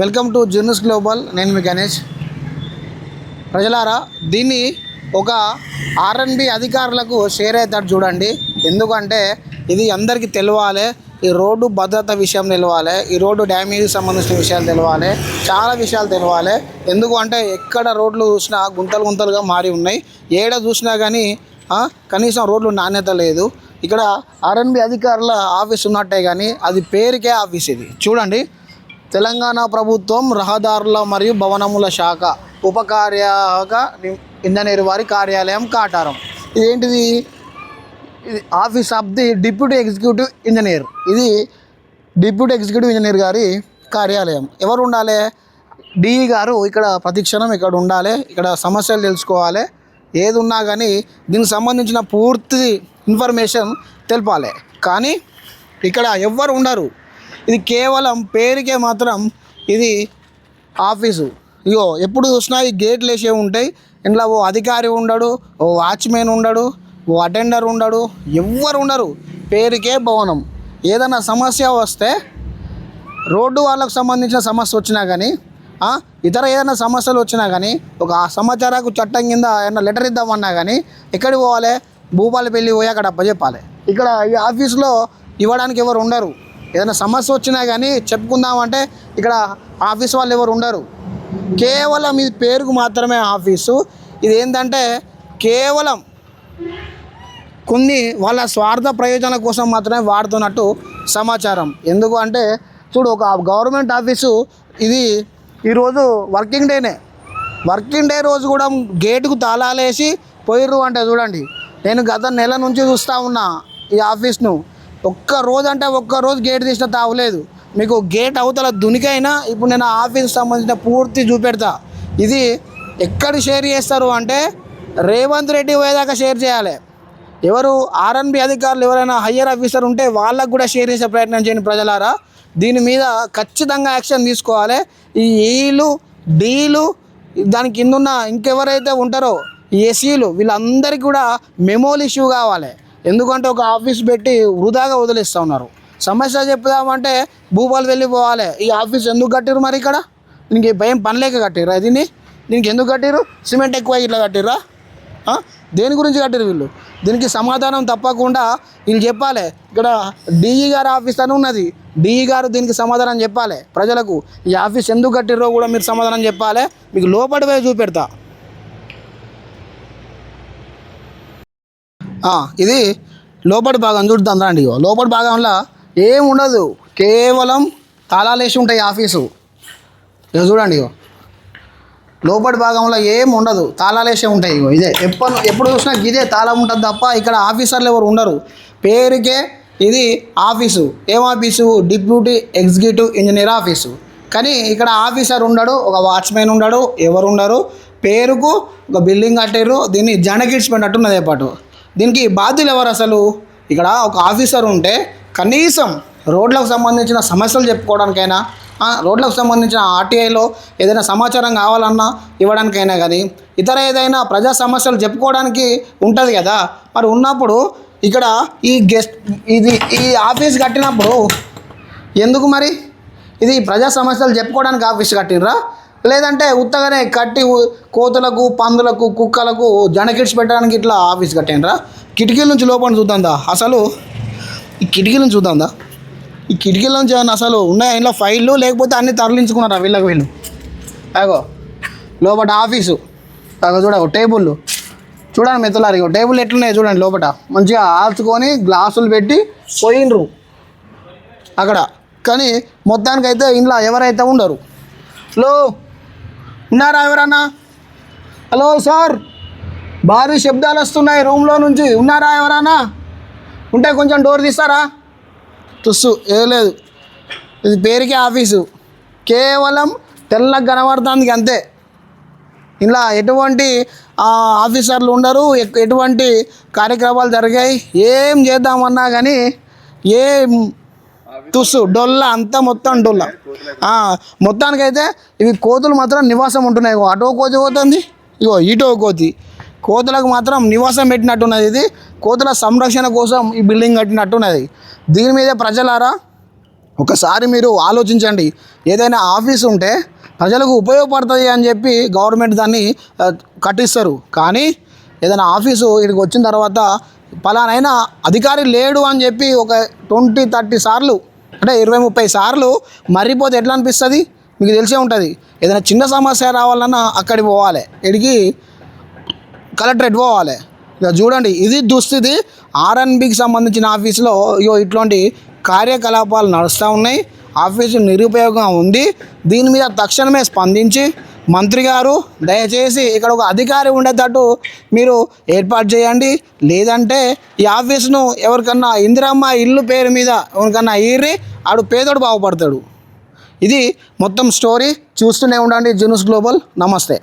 Welcome to జర్నస్ global. నేను మీ గణేష్. ప్రజలారా దీన్ని ఒక ఆర్ఎన్బి అధికారులకు షేర్ అవుతాడు చూడండి. ఎందుకంటే ఇది అందరికీ తెలవాలి ఈ రోడ్డు భద్రత విషయం తెలవాలి ఈ రోడ్డు డ్యామేజ్ సంబంధించిన విషయాలు తెలవాలి చాలా విషయాలు తెలవాలి ఎందుకు అంటే ఎక్కడ రోడ్లు చూసినా గుంతలు గుంతలుగా మారి ఉన్నాయి. ఏడ చూసినా కానీ కనీసం రోడ్లు నాణ్యత లేదు. ఇక్కడ ఆర్ఎన్బి అధికారుల ఆఫీస్ ఉన్నట్టే కానీ అది పేరుకే ఆఫీస్ ఇది. చూడండి. తెలంగాణ ప్రభుత్వం రహదారుల మరియు భవనముల శాఖ ఉపకార్యక ఇంజనీర్ వారి కార్యాలయం కాటారం. ఇదేంటిది? ఇది office of the deputy executive engineer. ఇది డిప్యూటీ ఎగ్జిక్యూటివ్ ఇంజనీర్ గారి కార్యాలయం. ఎవరు ఉండాలి? డిఈ గారు ఇక్కడ ప్రతిక్షణం ఇక్కడ ఉండాలి ఇక్కడ సమస్యలు తెలుసుకోవాలి. ఏది ఉన్నా కానీ దీనికి సంబంధించిన పూర్తి ఇన్ఫర్మేషన్ తెలపాలి. కానీ ఇక్కడ ఎవ్వరు ఉండరు. ఇది కేవలం పేరుకే మాత్రం ఇది ఆఫీసు. ఇగో ఎప్పుడు చూసినా ఈ గేట్లు వేసే ఉంటాయి. ఇంట్లో ఓ అధికారి ఉండడు ఓ వాచ్మెన్ ఉండడు ఓ అటెండర్ ఉండడు ఎవ్వరు ఉండరు. పేరుకే భవనం. ఏదైనా సమస్య వస్తే రోడ్డు వాళ్ళకు సంబంధించిన సమస్య వచ్చినా కానీ ఇతర ఏదైనా సమస్యలు వచ్చినా కానీ ఒక సమాచారకు చట్టం కింద ఏదైనా లెటర్ ఇద్దామన్నా కానీ ఎక్కడికి పోవాలి? భూపాలపల్లి పోయి అక్కడ అప్పచెప్పాలి. ఇక్కడ ఈ ఆఫీస్లో ఇవ్వడానికి ఎవరు ఉండరు. ఏదైనా సమస్య వచ్చినా కానీ చెప్పుకుందామంటే ఇక్కడ ఆఫీస్ వాళ్ళు ఎవరు ఉండరు. కేవలం ఇది పేరుకు మాత్రమే ఆఫీసు. ఇది ఏంటంటే కేవలం కొన్ని వాళ్ళ స్వార్థ ప్రయోజనాల కోసం మాత్రమే వాడుతున్నట్టు సమాచారం. ఎందుకు అంటే చూడు ఒక గవర్నమెంట్ ఆఫీసు ఇది ఈరోజు వర్కింగ్ డేనే. వర్కింగ్ డే రోజు కూడా గేటుకు తాళాలేసి పోయిర్రు అంటే చూడండి. నేను గత నెల నుంచి చూస్తూ ఉన్నా ఈ ఆఫీస్ను. ఒక్క రోజు అంటే ఒక్క రోజు గేట్ తీసిన తావలేదు మీకు గేట్ అవతల దునికైనా ఇప్పుడు నేను ఆఫీస్కి సంబంధించిన పూర్తి చూపెడతా. ఇది ఎక్కడ షేర్ చేస్తారు అంటే రేవంత్ రెడ్డి పోయేదాకా షేర్ చేయాలి. ఎవరు ఆర్ఎన్బి అధికారులు ఎవరైనా హయ్యర్ ఆఫీసర్ ఉంటే వాళ్ళకు కూడా షేర్ చేసే ప్రయత్నం చేయండి ప్రజలారా. దీని మీద ఖచ్చితంగా యాక్షన్ తీసుకోవాలి. ఈ ఈలు డీలు దాని కింద ఉన్న ఇంకెవరైతే ఉంటారో ఈ ఎస్సీలు వీళ్ళందరికీ కూడా మెమోలు ఇష్యూ కావాలి. ఎందుకంటే ఒక ఆఫీస్ పెట్టి వృధాగా వదిలేస్తూ ఉన్నారు. సమస్య చెప్దామంటే భూపాలు వెళ్ళిపోవాలి. ఈ ఆఫీస్ ఎందుకు కట్టిరు మరి ఇక్కడ? దీనికి భయం పనిలేక లేక దీన్ని? దీనికి ఎందుకు కట్టిరు సిమెంట్ ఎక్కువ ఇట్లా కట్టిర్రా? దేని గురించి కట్టిరు వీళ్ళు? దీనికి సమాధానం తప్పకుండా వీళ్ళు చెప్పాలి. ఇక్కడ డిఈ గారు ఆఫీస్ అని ఉన్నది. డిఈ గారు దీనికి సమాధానం చెప్పాలి. ప్రజలకు ఈ ఆఫీస్ ఎందుకు కట్టిర్రో కూడా మీరు సమాధానం చెప్పాలి. మీకు లోపడి పోయి చూపెడతా. ఇది లోపటి భాగం చూడుతాం రండి ఇగో. లోపటి భాగంలో ఏం ఉండదు. కేవలం తాళాలు వేసి ఉంటాయి ఆఫీసు. ఇక చూడండి ఇగో. లోపటి భాగంలో ఏం ఉండదు. తాళాలు వేసే ఉంటాయి ఇగో ఇదే. ఎప్పుడు ఎప్పుడు చూసినా ఇదే తాళం ఉంటుంది తప్ప ఇక్కడ ఆఫీసర్లు ఎవరు ఉండరు. పేరుకే ఇది ఆఫీసు. ఏం office? Deputy executive engineer office. కానీ ఇక్కడ ఆఫీసర్ ఉండడు ఒక వాచ్మెన్ ఉండడు ఎవరు ఉండరు. పేరుకు ఒక బిల్డింగ్ కట్టారు దీన్ని జనకిడ్చిపోయినట్టున్నదే పాటు దీనికి బాధ్యులు ఎవరు అసలు? ఇక్కడ ఒక ఆఫీసర్ ఉంటే కనీసం రోడ్లకు సంబంధించిన సమస్యలు చెప్పుకోవడానికైనా రోడ్లకు సంబంధించిన ఆర్టీఐలో ఏదైనా సమాచారం కావాలన్నా ఇవ్వడానికైనా కానీ ఇతర ఏదైనా ప్రజా సమస్యలు చెప్పుకోవడానికి ఉంటుంది కదా. మరి ఉన్నప్పుడు ఇక్కడ ఈ గెస్ట్ ఇది ఈ ఆఫీస్ కట్టినప్పుడు ఎందుకు మరి? ఇది ప్రజా సమస్యలు చెప్పుకోవడానికి ఆఫీస్ కట్టినరా లేదంటే ఉత్తగానే కట్టి కోతులకు పందులకు కుక్కలకు జనకిడ్స్ పెట్టడానికి ఇట్లా ఆఫీస్ కట్టినరా కిటికీల నుంచి లోపల చూద్దాందా? అసలు ఈ కిటికీల నుంచి చూద్దాందా? ఈ కిటికీల నుంచి ఏమన్నా అసలు ఉన్నాయా? ఇంట్లో ఫైళ్ళు లేకపోతే అన్ని తరలించుకున్నారా వీళ్ళకి వీళ్ళు? అగో లోపల ఆఫీసు. అగో చూడ టేబుల్ చూడండి మెత్తలారి టేబుల్ ఎట్లున్నాయి చూడండి లోపల మంచిగా ఆల్చుకొని గ్లాసులు పెట్టి పోయినరు అక్కడ. కానీ మొత్తానికైతే ఇంట్లో ఎవరైతే ఉండరు. లో ఉన్నారా ఎవరన్నా? హలో సార్ భారీ శబ్దాలు వస్తున్నాయి రూమ్లో నుంచి. ఉన్నారా ఎవరన్నా? ఉంటే కొంచెం డోర్ తీస్తారా? తుస్సు ఏ లేదు. ఇది పేరుకే ఆఫీసు. కేవలం తెల్లగా కనబడుతుంది అంతే. ఇలా ఎటువంటి ఆఫీసర్లు ఉండరు. ఎటువంటి కార్యక్రమాలు జరిగాయి? ఏం చేద్దామన్నా కానీ ఏం తుస్సు డొల్ల అంతా మొత్తం డొల్ల. మొత్తానికైతే ఇవి కోతులు మాత్రం నివాసం ఉంటున్నాయి. అటో కోతి పోతుంది ఇగో ఇటో కోతి. కోతులకు మాత్రం నివాసం పెట్టినట్టున్నది ఇది. కోతుల సంరక్షణ కోసం ఈ బిల్డింగ్ కట్టినట్టున్నది. దీని మీద ప్రజలారా ఒకసారి మీరు ఆలోచించండి. ఏదైనా ఆఫీస్ ఉంటే ప్రజలకు ఉపయోగపడుతుంది అని చెప్పి గవర్నమెంట్ దాన్ని కట్టిస్తారు. కానీ ఏదైనా ఆఫీసు ఇక్కడికి వచ్చిన తర్వాత పలానైనా అధికారి లేడు అని చెప్పి ఒక ట్వంటీ థర్టీ సార్లు అంటే ఇరవై ముప్పై సార్లు మర్రిపోతే ఎట్లా అనిపిస్తుంది? మీకు తెలిసే ఉంటుంది. ఏదైనా చిన్న సమస్య రావాలన్నా అక్కడికి పోవాలి. ఇక్కడికి కలెక్టరేట్ పోవాలి. ఇక చూడండి ఇది దుస్థితి. ఆర్ఎన్బికి సంబంధించిన ఆఫీస్లో ఇగో ఇట్లాంటి కార్యకలాపాలు నడుస్తూ ఉన్నాయి. ఆఫీసు నిరుపయోగంగా ఉంది. దీని మీద తక్షణమే స్పందించి మంత్రి గారు దయచేసి ఇక్కడ ఒక అధికారి ఉండేటట్టు మీరు ఏర్పాటు చేయండి. లేదంటే ఈ ఆఫీస్ను ఎవరికన్నా ఇందిరమ్మ ఇల్లు పేరు మీద ఎవరికన్నా ఈర్రి ఆడు పేదోడు బాగుపడతాడు. ఇది మొత్తం స్టోరీ. చూస్తూనే ఉండండి జూనస్ గ్లోబల్. నమస్తే.